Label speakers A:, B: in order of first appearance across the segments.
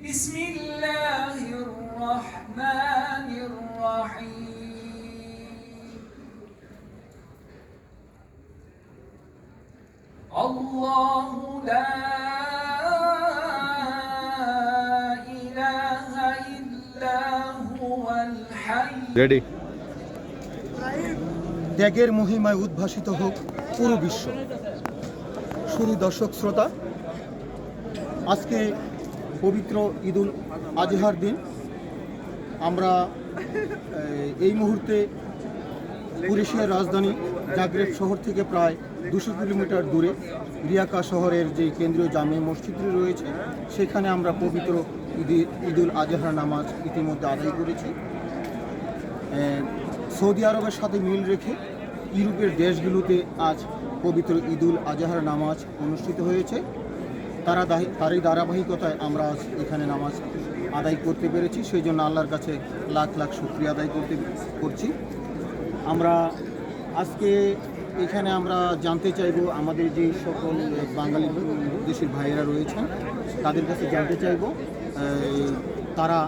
A: بسم الله الرحمن الرحيم الله لا إله إلا هو الحي
B: ready
C: ত্যাগের মহিমায় উদ্ভাসিত হোক পুরো বিশ্ব শুধু দর্শক শ্রোতা আজকে পবিত্র ঈদুল আজহার দিন। আমরা এই মুহূর্তে পুলিশের রাজধানী জাগ্রেব শহর থেকে প্রায় দুশো কিলোমিটার দূরে রিয়াকা শহরের যে কেন্দ্রীয় জামে মসজিদটি রয়েছে, সেখানে আমরা পবিত্র ঈদি, ঈদুল আজহার নামাজ ইতিমধ্যে আদায় করেছি। সৌদি আরবের সাথে মিল রেখে ইউরোপের দেশগুলোতে আজ পবিত্র ঈদুল আজহার নামাজ অনুষ্ঠিত হয়েছে। তারা তারই ধারাবাহিকতায় আমরা আজ এখানে নামাজ আদায় করতে পেরেছি। সেই জন্য আল্লাহর কাছে লাখ লাখ শুক্রিয়া আদায় করতে, করছি। আমরা আজকে এখানে আমরা জানতে চাইব আমাদের যে সকল বাঙালি দেশের ভাইয়েরা রয়েছেন, তাদের কাছে জানতে চাইব তারা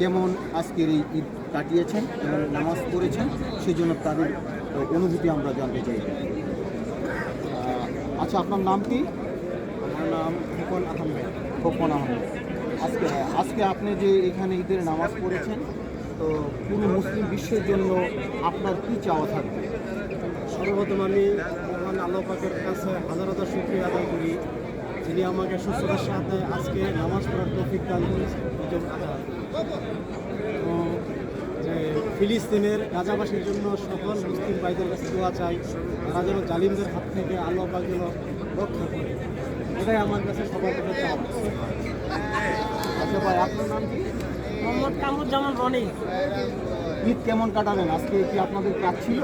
C: কেমন আজকের এই ঈদ কাটিয়েছেন এবং নামাজ পড়েছেন, সেই জন্য তাদের অনুভূতি আমরা জানতে চাইব। আচ্ছা আপনার নাম কি? নাম খোকন আহমেদ। খোকন আহমেদ। আজকে আজকে আপনি যে এখানে ঈদের নামাজ পড়েছেন, তো পুরো মুসলিম বিশ্বের জন্য আপনার কি চাওয়া থাকবে?
D: সর্বপ্রথম আমি মহান আল্লাহ পাকের কাছে হাজার হাজার শুক্রিয়া আদায় করি, যিনি আমাকে সুস্থতার সাথে আজকে নামাজ পড়ার তৌফিক দান করেছেন। যে ফিলিস্তিনের গাজাবাসীর জন্য সকল মুসলিম ভাইদের কাছে দোয়া চাই, তারা যেন জালিমদের হাত থেকে আল্লাহ পাক যেন রক্ষা করে। এটাই আমার কাছে সবার কাছে
C: আচ্ছা ভাই আপনার নাম কি?
D: মোহাম্মদ কামরুজ্জামান রনি।
C: ঈদ কেমন কাটালেন? আজকে কি আপনাদের কাজ ছিল?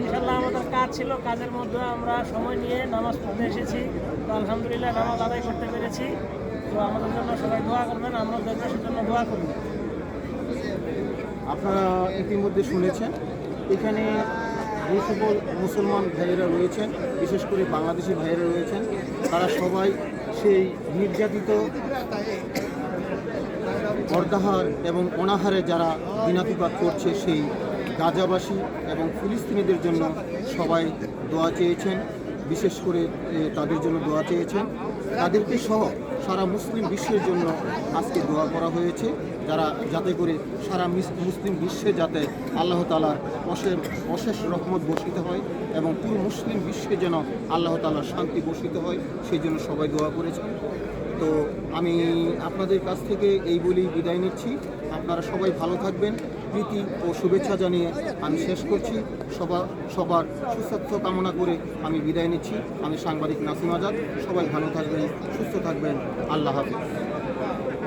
E: ইনশাল্লাহ আমাদের কাজ ছিল কাজের মধ্যে আমরা সময় নিয়ে নামাজ পড়তে এসেছি। তো আলহামদুলিল্লাহ নামাজ আদায় করতে পেরেছি। তো আমাদের জন্য সবাই দোয়া করবেন আমরা দেশের জন্য দোয়া করব
C: আপনারা ইতিমধ্যে শুনেছেন এখানে যে সকল মুসলমান ভাইয়েরা রয়েছেন, বিশেষ করে বাংলাদেশি ভাইয়েরা রয়েছেন। তারা সবাই সেই নির্যাতিত, অর্ধাহার এবং অনাহারে যারা দিনাতিপাত করছে সেই গাজাবাসী এবং ফিলিস্তিনিদের জন্য সবাই দোয়া চেয়েছেন। বিশেষ করে তাদের জন্য দোয়া চেয়েছেন। তাদেরকে সহ সারা মুসলিম বিশ্বের জন্য আজকে দোয়া করা হয়েছে। যারা, যাতে করে সারা মুসলিম বিশ্বে যাতে আল্লাহ তালার অশেষ অশেষ রহমত বর্ষিত হয় এবং পুরো মুসলিম বিশ্বে যেন আল্লাহ তালার শান্তি বর্ষিত হয় সেই জন্য সবাই দোয়া করেছেন। তো আমি আপনাদের কাছ থেকে এই বলেই বিদায় নিচ্ছি। আপনারা সবাই ভালো থাকবেন। প্রীতি ও শুভেচ্ছা জানিয়ে আমি শেষ করছি। সবার সবার সুস্বাস্থ্য কামনা করে আমি বিদায় নিচ্ছি। আমি সাংবাদিক নাসিম আজাদ। সবাই ভালো থাকবেন, সুস্থ থাকবেন। আল্লাহ হাফিজ।